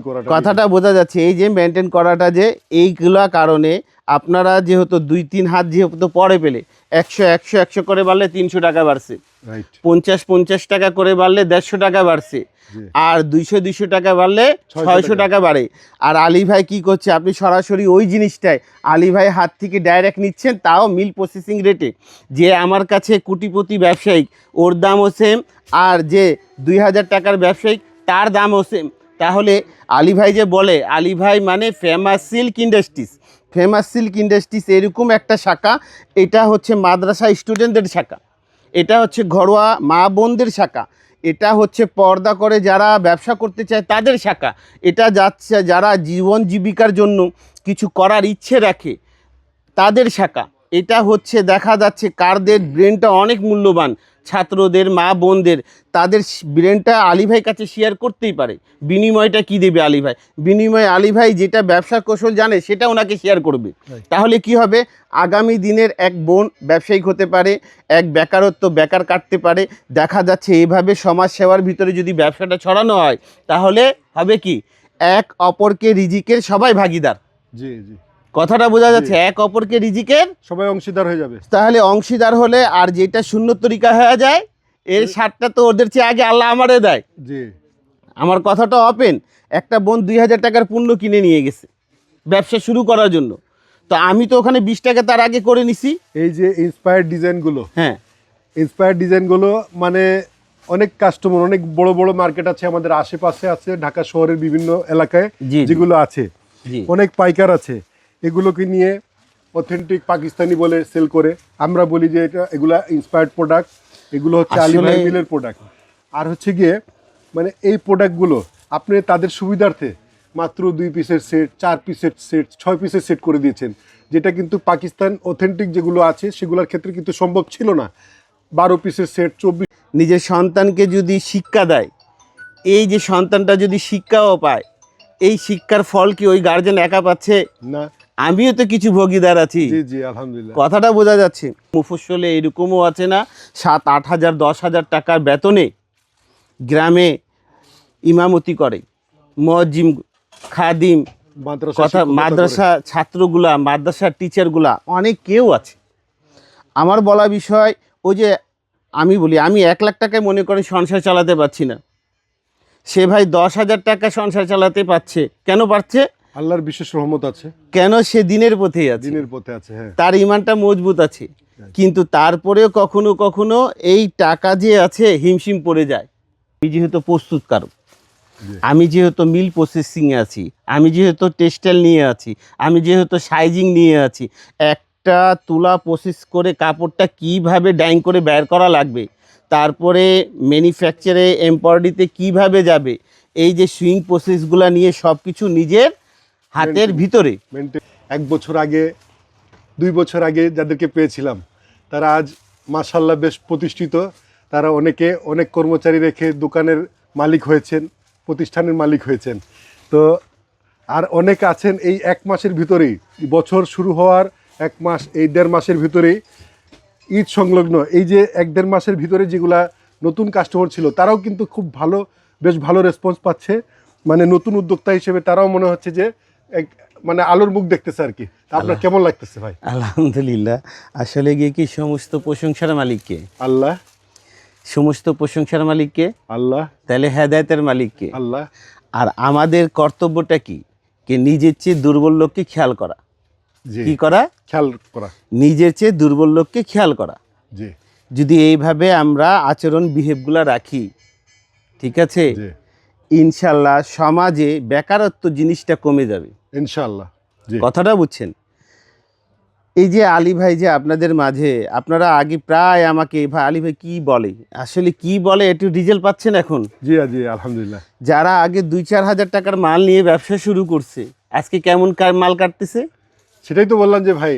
করাটা কথাটা বোঝা যাচ্ছে এই যে মেনটেন করাটা যে এইগুলা কারণে আপনারা যেহেতু দুই তিন হাত যেহেতু পরে পেলে একশো একশো একশো করে বাড়লে তিনশো টাকা বাড়ছে। পঞ্চাশ পঞ্চাশ টাকা করে বাড়লে দেড়শো টাকা বাড়ছে। আর দুইশো দুইশো টাকা বাড়লে ছয়শো। টাকা। বাড়ে। আর আলী ভাই কি করছে আপনি সরাসরি ওই জিনিসটায় আলী ভাই হাত থেকে ডাইরেক্ট নিচ্ছেন তাও মিল প্রসেসিং রেটে যে আমার কাছে কোটিপতি ব্যবসায়িক ওর দামও সেম আর যে দুই হাজার টাকার ব্যবসায়িক তার দামও সেম তাহলে আলী ভাই যে বলে, আলী ভাই মানে famous silk industries famous silk industries এরকম একটা শাখা, এটা হচ্ছে মাদ্রাসা স্টুডেন্টদের শাখা। এটা হচ্ছে ঘরোয়া মা বোনদের শাখা। এটা হচ্ছে পর্দা করে যারা ব্যবসা করতে চায় তাদের শাখা। এটা যাচ্ছে যারা জীবন জীবিকার জন্য কিছু করার ইচ্ছে রাখে তাদের শাখা। এটা হচ্ছে দেখা যাচ্ছে কারদের ব্রেনটা অনেক মূল্যবান। ছাত্রদের মা বোনদের তাদের ব্রেনটা আলী ভাই কাছে শেয়ার করতেই পারে। বিনিময়টা কি দেবে আলী ভাই? বিনিময়ে আলী ভাই যেটা ব্যবসা কৌশল জানে সেটা ওনাকে শেয়ার করবে। তাহলে কি হবে? আগামী দিনের এক বোন ব্যবসায়িক হতে পারে এক বেকারত্ব বেকার কাটতে পারে। দেখা যাচ্ছে এইভাবে সমাজ সেবার ভিতরে যদি ব্যবসাটা ছড়ানো হয় তাহলে হবে কি? এক অপরকে রিজিকের সবাই ভাগিদার। জি জি। কথাটা বোঝা যাচ্ছে এক অপরকে রিজিকের সবাই অংশীদার হয়ে যাবে। তাহলে অংশীদার হলে আর যেটা শূন্য তরিকা হয়ে যায় এর সারটা তো ওদের চেয়ে আগে আল্লাহ আমারে দেয়। জি। আমার কথাটা ওপেন একটা বোন দুই হাজার টাকার পণ্য কিনে নিয়ে গেছে ব্যবসা শুরু করার জন্য। তো আমি তো ওখানে বিশ টাকা তার আগে করে নিছি। এই যে ইন্সপায়ার্ড ডিজাইনগুলো হ্যাঁ। ইন্সপায়ার্ড ডিজাইনগুলো মানে অনেক কাস্টমার অনেক বড় বড় মার্কেট আছে আমাদের আশেপাশে আছে ঢাকা শহরের বিভিন্ন এলাকায়। যেগুলো আছে। অনেক পাইকার আছে। এগুলোকে নিয়ে অথেন্টিক পাকিস্তানি বলে সেল করে। আমরা বলি যে এটা এগুলা ইন্সপায়ার্ড প্রোডাক্ট এগুলো হচ্ছে আসলে- মিলের প্রোডাক্ট আর হচ্ছে গিয়ে মানে এই প্রোডাক্টগুলো আপনি তাদের সুবিধার্থে মাত্র দুই পিসের সেট চার পিসের সেট ছয় পিসের সেট করে দিয়েছেন। যেটা কিন্তু পাকিস্তান অথেন্টিক যেগুলো আছে সেগুলোর ক্ষেত্রে কিন্তু সম্ভব ছিল না। বারো পিসের সেট চব্বিশ নিজের সন্তানকে যদি শিক্ষা দেয় এই যে সন্তানটা যদি শিক্ষাও পায় এই শিক্ষার ফল কি ওই গার্জেন একা পাচ্ছে? না। আমিও তো কিছু ভোগীদার আছি। কথাটা বোঝা যাচ্ছে। মুফসলে এরকমও আছে না সাত আট হাজার দশ হাজার টাকার বেতনে গ্রামে ইমামতি করে। মজিম খাদিম কথা মাদ্রাসা ছাত্রগুলা মাদ্রাসার টিচারগুলা অনেক কেউ আছে। আমার বলা বিষয় ওই যে আমি বলি আমি এক লাখ টাকায় মনে করি সংসার চালাতে পারছি না। সে ভাই দশ হাজার টাকা সংসার চালাতে পারছে কেন পারছে? আল্লাহর বিশেষ রহমত আছে। কেন সে দিনের পথেই আছে? দিনের পথে আছে হ্যাঁ। তার ইমানটা মজবুত আছে। কিন্তু তারপরেও কখনো কখনো এই টাকা যে আছে হিমশিম পড়ে যায়। আমি যেহেতু প্রস্তুতকারক। আমি যেহেতু মিল প্রসেসিংয়ে আছি আমি যেহেতু টেক্সটাইল নিয়ে আছি আমি যেহেতু সাইজিং নিয়ে আছি একটা তুলা প্রসেস করে কাপড়টা কীভাবে ডাইং করে বের করা লাগবে তারপরে ম্যানুফ্যাকচারে এমব্রয়ডারিতে কীভাবে যাবে এই যে সুইং প্রসেসগুলো নিয়ে সব কিছু নিজের হাতের ভিতরে। এক বছর আগে দুই বছর আগে যাদেরকে পেয়েছিলাম তারা আজ মাসাল্লাহ বেশ প্রতিষ্ঠিত। তারা অনেকে অনেক কর্মচারী রেখে দোকানের মালিক হয়েছেন প্রতিষ্ঠানের মালিক হয়েছেন। তো আর অনেক আছেন এই এক মাসের ভিতরেই। বছর শুরু হওয়ার এক মাস এই দেড় মাসের ভিতরেই। ঈদ সংলগ্ন এই যে এক দেড় মাসের ভিতরে যেগুলা নতুন কাস্টমার ছিল তারাও কিন্তু খুব ভালো বেশ ভালো রেসপন্স পাচ্ছে। মানে নতুন উদ্যোক্তা হিসেবে তারাও মনে হচ্ছে যে মানে আলোর মুখ দেখতেছে আর কি। আপনার কেমন লাগতেছে ভাই? আলহামদুলিল্লাহ। আসলে গিয়ে কি সমস্ত প্রশংসার মালিককে আল্লাহ। সমস্ত প্রশংসার মালিককে আল্লাহ। তাহলে হেদায়তের মালিককে আল্লাহ। আর আমাদের কর্তব্যটা কি? কি নিজের চেয়ে দুর্বল লোককে খেয়াল করা। কি করা? খেয়াল করা। নিজের চেয়ে দুর্বল লোককে খেয়াল করা। যদি এইভাবে আমরা আচরণ বিহেভগুলো রাখি ঠিক আছে? ইনশাল্লাহ সমাজে বেকারত্ব জিনিসটা কমে যাবে। ইনশাল্লাহ কথাটা বুঝছেন? এই যে আলী ভাই যে আপনাদের মাঝে আপনারা আগে প্রায় আমাকে ভাই আলী ভাই কি বলে? আসলে কি বলে একটু রিজাল্ট পাচ্ছেন এখন? জি জি আলহামদুলিল্লাহ। যারা আগে দুই চার হাজার টাকার মাল নিয়ে ব্যবসা শুরু করছে আজকে কেমন কার মাল কাটতেছে? সেটাই তো বললাম যে ভাই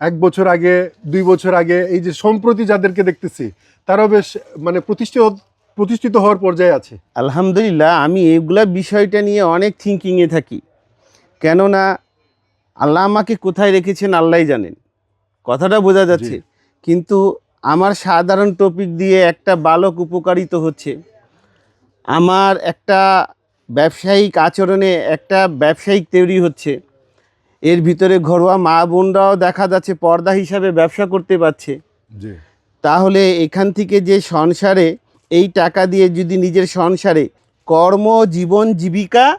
এক বছর আগে দুই বছর আগে এই যে সম্প্রতি যাদেরকে দেখতেছি তারাও বেশ মানে প্রতিষ্ঠিত প্রতিষ্ঠিত হওয়ার পর্যায়ে আছে। আলহামদুলিল্লাহ আমি এগুলা বিষয়টা নিয়ে অনেক থিঙ্কিংয়ে থাকি। কেননা আল্লাহ আমাকে কোথায় রেখেছেন আল্লাহই জানেন। কথাটা বোঝা যাচ্ছে। কিন্তু আমার সাধারণ টপিক দিয়ে একটা বালক উপকারিত হচ্ছে। আমার একটা ব্যবসায়িক আচরণে একটা ব্যবসায়িক তৈরি হচ্ছে। এর ভিতরে ঘরোয়া মা বোনরাও দেখা যাচ্ছে পর্দা হিসাবে ব্যবসা করতে পারছে। তাহলে এখান থেকে যে সংসারে এই টাকা দিয়ে যদি নিজের সংসারে কর্ম জীবন জীবিকা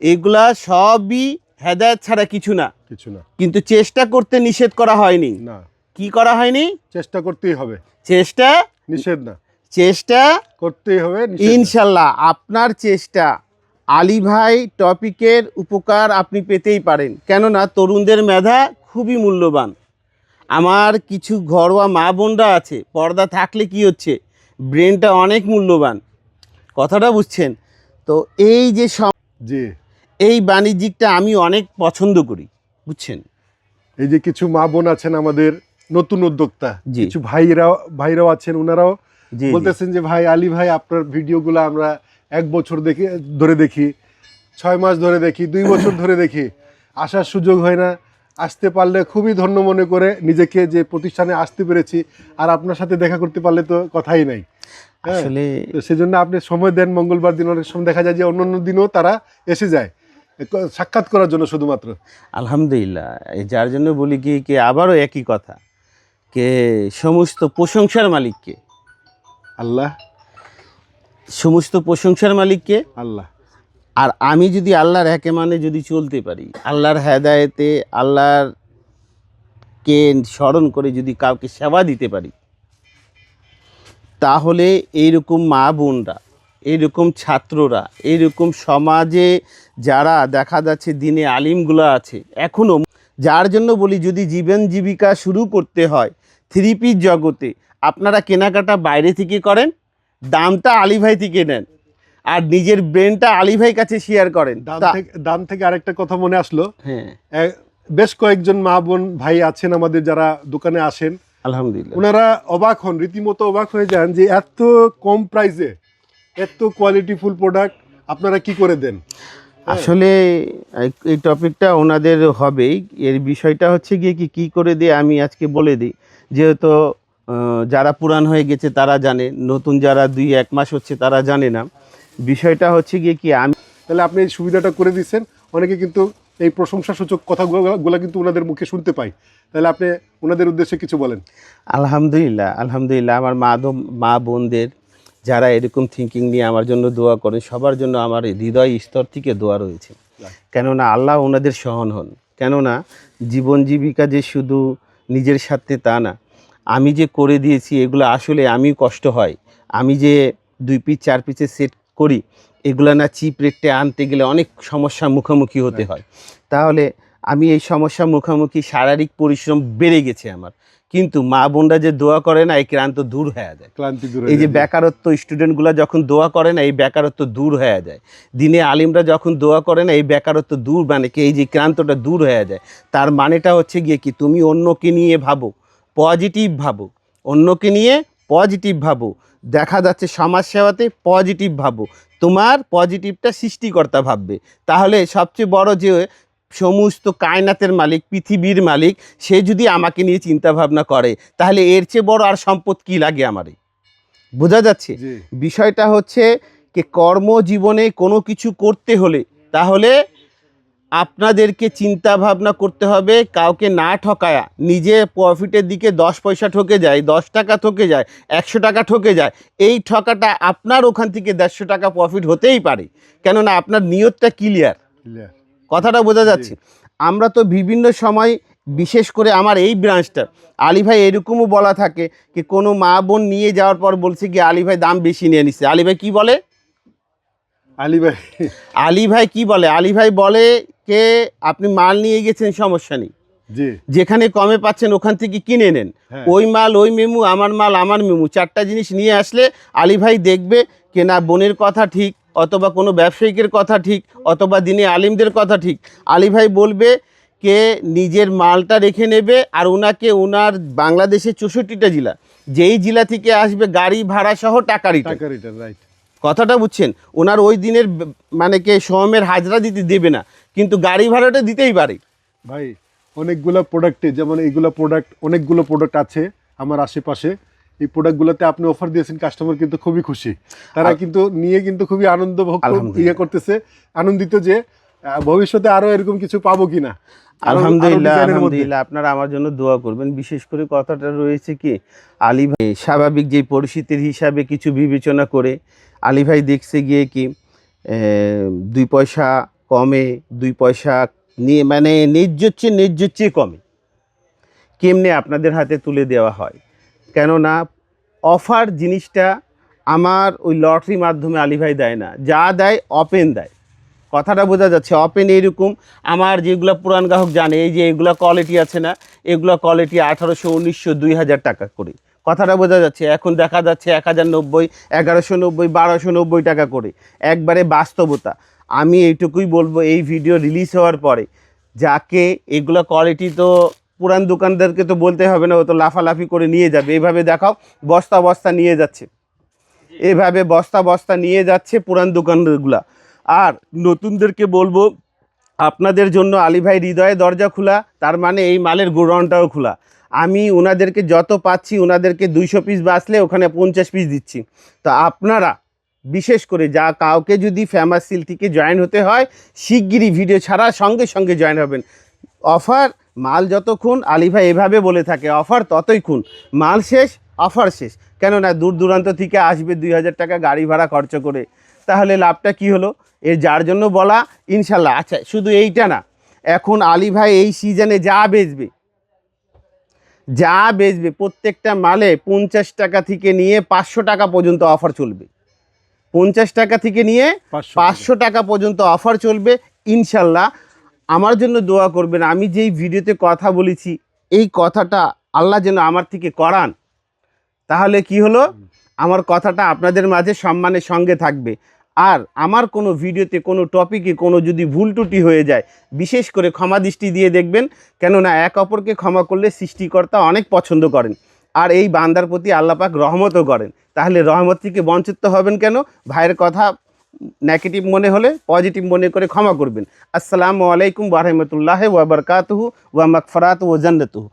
এগুলা সবই হেদায়ত ছাড়া কিছু না। কিছু না। কিন্তু চেষ্টা করতে নিষেধ করা হয়নি। না। কি করা হয়নি? চেষ্টা করতেই হবে। চেষ্টা নিষেধ না। চেষ্টা করতেই হবে ইনশাল্লাহ আপনার চেষ্টা আলী ভাই টপিকের উপকার আপনি পেতেই পারেন। কেননা তরুণদের মেধা খুবই মূল্যবান। আমার কিছু ঘরোয়া মা বোনরা আছে পর্দা থাকলে কি হচ্ছে? ব্রেনটা অনেক মূল্যবান। কথাটা বুঝছেন? তো এই যে জি। এই বাণিজ্যিকটা আমি অনেক পছন্দ করি বুঝছেন? এই যে কিছু মা বোন আছেন আমাদের নতুন উদ্যোক্তা। কিছু ভাইরাও ভাইরাও আছেন ওনারাও। বলতেছেন যে ভাই আলী ভাই আপনার ভিডিওগুলো আমরা এক বছর দেখি ধরে দেখি ছয় মাস ধরে দেখি দুই বছর ধরে দেখি আসার সুযোগ হয় না। আসতে পারলে খুবই ধন্য মনে করে নিজেকে যে প্রতিষ্ঠানে আসতে পেরেছি আর আপনার সাথে দেখা করতে পারলে তো কথাই নাই। হ্যাঁ আসলে সেজন্য আপনি সময় দেন মঙ্গলবার দিন অনেক সময় দেখা যায় যে অন্য অন্য দিনও তারা এসে যায়। সাক্ষাৎ করার জন্য শুধুমাত্র। আলহামদুলিল্লাহ। যার জন্য বলি কি কে আবারও একই কথা কে সমস্ত প্রশংসার মালিককে আল্লাহ। সমস্ত প্রশংসার মালিককে আল্লাহ। আর আমি যদি আল্লাহর একে মানে যদি চলতে পারি, আল্লাহর হেদায়েতে, আল্লাহর কে স্মরণ করে যদি কাউকে সেবা দিতে পারি, তাহলে এইরকম মা বোনরা, এইরকম ছাত্ররা, এইরকম সমাজে যারা দেখা যাচ্ছে দিনে আলিমগুলো আছে এখনও যার জন্য বলি যদি জীবন জীবিকা শুরু করতে হয় থ্রি পিস জগতে, আপনারা কেনাকাটা বাইরে থেকে করেন, দামটা আলী ভাই থেকে নেন। আর নিজের ব্রেনটা আলী ভাই কাছে শেয়ার করেন। দাম থেকে দাম থেকে আরেকটা কথা মনে আসলো। হ্যাঁ। বেশ কয়েকজন মা বোন ভাই আছেন আমাদের যারা দোকানে আসেন। আলহামদুলিল্লাহ। ওনারা অবাক হন রীতিমতো অবাক হয়ে যান যে এত কম প্রাইসে এত কোয়ালিটিফুল প্রোডাক্ট আপনারা কি করে দেন? আসলে এই- এই টপিকটা ওনাদের হবেই। এর বিষয়টা হচ্ছে গিয়ে কি কি করে দিয়ে আমি আজকে বলে দিই। যেহেতু যারা পুরান হয়ে গেছে তারা জানে নতুন যারা দুই এক মাস হচ্ছে তারা জানে না। বিষয়টা হচ্ছে গিয়ে কি আমি তাহলে আপনি এই সুবিধাটা করে দিচ্ছেন। অনেকে কিন্তু এই প্রশংসাসূচক কথাগুলো কিন্তু ওনাদের মুখে শুনতে পাই তাহলে আপনি ওনাদের উদ্দেশ্যে কিছু বলেন। আলহামদুলিল্লাহ আলহামদুলিল্লাহ আমার মা দো- মা বোনদের যারা এরকম থিঙ্কিং নিয়ে আমার জন্য দোয়া করেন সবার জন্য আমার হৃদয় স্তর থেকে দোয়া রয়েছে। কেননা আল্লাহ ওনাদের সহন হন। কেননা জীবন জীবিকা যে শুধু নিজের স্বার্থে তা না আমি যে করে দিয়েছি এগুলো আসলে আমি কষ্ট হয়। আমি যে দুই পিস চার পিসে সেট করি এগুলো না চিপ রেটে আনতে গেলে অনেক সমস্যার মুখোমুখি হতে হয়। তাহলে আমি এই সমস্যার মুখোমুখি শারীরিক পরিশ্রম বেড়ে গেছে আমার। কিন্তু মা বোনরা যে দোয়া করে না এই ক্লান্ত দূর হয়ে যায়। ক্লান্তি দূর এই যে বেকারত্ব স্টুডেন্টগুলো যখন দোয়া করে না এই বেকারত্ব দূর হয়ে যায়। দিনে আলিমরা যখন দোয়া করে না এই বেকারত্ব দূর মানে কি? এই যে ক্লান্তটা দূর হয়ে যায়। তার মানেটা হচ্ছে গিয়ে কি? তুমি অন্যকে নিয়ে ভাবো পজিটিভ ভাবো। অন্যকে নিয়ে পজিটিভ ভাবো। দেখা যাচ্ছে সমাজ সেবাতে পজিটিভ ভাবো। তোমার পজিটিভটা সৃষ্টিকর্তা ভাববে। তাহলে সবচেয়ে বড় যে সমস্ত কায়নাতের মালিক পৃথিবীর মালিক সে যদি আমাকে নিয়ে চিন্তা ভাবনা করে তাহলে এর চেয়ে বড় আর সম্পদ কি লাগে আমারে? বোঝা যাচ্ছে? বিষয়টা হচ্ছে যে কর্মজীবনে কোনো কিছু করতে হলে তাহলে আপনাদেরকে চিন্তা ভাবনা করতে হবে কাউকে না ঠকায়া। নিজে প্রফিটের দিকে দশ পয়সা ঠকে যায় দশ টাকা ঠকে যায় একশো টাকা ঠকে যায়। এই ঠকাটা আপনার ওখান থেকে দেড়শো টাকা প্রফিট হতেই পারে। কেননা আপনার নিয়তটা ক্লিয়ার কথাটা বোঝা যাচ্ছে। আমরা তো বিভিন্ন সময় বিশেষ করে আমার এই ব্রাঞ্চটা আলী ভাই এরকমও বলা থাকে যে কোনো মা বোন নিয়ে যাওয়ার পর বলছে কি আলী ভাই দাম বেশি নিয়ে নিচ্ছে আলী ভাই কি বলে? আলী ভাই। আলী ভাই কি বলে? আলী ভাই বলে কে আপনি মাল নিয়ে গেছেন সমস্যা নেই। যেখানে কমে পাচ্ছেন ওখান থেকে কিনে নেন। হ্যাঁ। ওই মাল ওই মেমু আমার মাল আমার মেমু। চারটা জিনিস নিয়ে আসলে আলী ভাই দেখবে কে না বোনের কথা ঠিক অথবা কোনো ব্যবসায়িকের কথা ঠিক অথবা দিনে আলিমদের কথা ঠিক। আলী ভাই বলবে কে নিজের মালটা রেখে নেবে আর ওনাকে ওনার বাংলাদেশের চৌষট্টিটা জেলা যেই জেলা থেকে আসবে গাড়ি ভাড়া সহ টাকা রিটার্ন কথাটা বুঝছেন? ওনার ওই দিনের মানে কে সোমের হাজরা দিতে দেবে না। কিন্তু গাড়ি ভাড়াটা দিতেই পারে। ভাই অনেকগুলো প্রোডাক্টে যেমন এইগুলো প্রোডাক্ট অনেকগুলো প্রোডাক্ট আছে আমার আশেপাশে। এই প্রোডাক্টগুলোতে আপনি অফার দিয়েছেন কাস্টমার কিন্তু খুবই খুশি। তারা কিন্তু নিয়ে কিন্তু খুবই আনন্দ ভোগ ইয়ে করতেছে। আনন্দিত যে ভবিষ্যতে আরও এরকম কিছু পাবো কিনা। আলহামদুলিল্লাহ আলহামদুলিল্লাহ। আপনারা আমার জন্য দোয়া করবেন। বিশেষ করে কথাটা রয়েছে কি আলী ভাই স্বাভাবিক যে পরিস্থিতির হিসাবে কিছু বিবেচনা করে আলী ভাই দেখছে গিয়ে কি দুই পয়সা কমে দুই পয়সা নিয়ে মানে ন্যায্যর চেয়ে চেয়ে কমে। কেমনে আপনাদের হাতে তুলে দেওয়া হয়? কেননা অফার জিনিসটা আমার ওই লটারি মাধ্যমে আলিভাই দেয় না। যা দেয় অপেন দেয়। কথাটা বোঝা যাচ্ছে অপেন এইরকম। আমার যেগুলো পুরান গ্রাহক জানে, এই যে এগুলো কোয়ালিটি আছে না, এগুলো কোয়ালিটি আঠারোশো, উনিশশো, দুই হাজার টাকা করে। কথাটা বোঝা যাচ্ছে, এখন দেখা যাচ্ছে এক হাজার নব্বই, এগারোশো নব্বই, বারোশো নব্বই টাকা করে। একবারে বাস্তবতা। আমি এইটুকুই বলব, এই ভিডিও রিলিজ হওয়ার পরে যাকে এগুলো কোয়ালিটি তো পুরান দোকানদারকে তো বলতে হবে না, ও তো লাফালাফি করে নিয়ে যাবে। এইভাবে দেখাও, বস্তা বস্তা নিয়ে যাচ্ছে। এভাবে বস্তা বস্তা নিয়ে যাচ্ছে পুরান দোকানগুলা। আর নতুনদেরকে বলব, আপনাদের জন্য আলী ভাই হৃদয়ে দরজা খোলা, তার মানে এই মালের গোডাউনটাও খোলা। আমি ওনাদেরকে যত পাচ্ছি ওনাদেরকে দুইশো পিস বাঁচলে ওখানে পঞ্চাশ পিস দিচ্ছি। তো আপনারা বিশেষ করে যা কাউকে যদি ফেমাস সিল থেকে জয়েন হতে হয়, শিগগিরই ভিডিও ছাড়া সঙ্গে সঙ্গে জয়েন হবেন। অফার মাল যতক্ষণ, আলী ভাই এভাবে বলে থাকে অফার ততই খুন। মাল শেষ অফার শেষ। কেননা দূর দূরান্ত থেকে আসবে দুই হাজার টাকা গাড়ি ভাড়া খরচ করে। তাহলে লাভটা কি হলো? এর যার জন্য বলা, ইনশাল্লাহ। আচ্ছা শুধু এইটা না, এখন আলী ভাই এই সিজনে যা বেচবে যা বেচবে, প্রত্যেকটা মালে পঞ্চাশ টাকা থেকে নিয়ে পাঁচশো টাকা পর্যন্ত অফার চলবে। পঞ্চাশ টাকা থেকে নিয়ে পাঁচশো টাকা পর্যন্ত অফার চলবে ইনশাল্লাহ। আমার জন্য দোয়া করবেন আমি যেই ভিডিওতে কথা বলেছি এই কথাটা আল্লাহ যেন আমার থেকে করান তাহলে কি হলো? আমার কথাটা আপনাদের মাঝে সম্মানের সঙ্গে থাকবে। আর আমার কোনো ভিডিওতে কোনো টপিকে কোনো যদি ভুল ত্রুটি হয়ে যায় বিশেষ করে ক্ষমা দৃষ্টি দিয়ে দেখবেন কেননা এক অপরকে ক্ষমা করলে সৃষ্টিকর্তা অনেক পছন্দ করেন। আর এই বান্দার প্রতি আল্লাপাক রহমতও করেন। তাহলে রহমত থেকে বঞ্চিত হবেন কেন? ভাইয়ের কথা নেগেটিভ মনে হলে পজিটিভ মনে করে ক্ষমা করবেন। আসসালামু আলাইকুম ওয়া ওয়াবরকাতহু ওয়া মকফরাত ও জান্নাতুহু।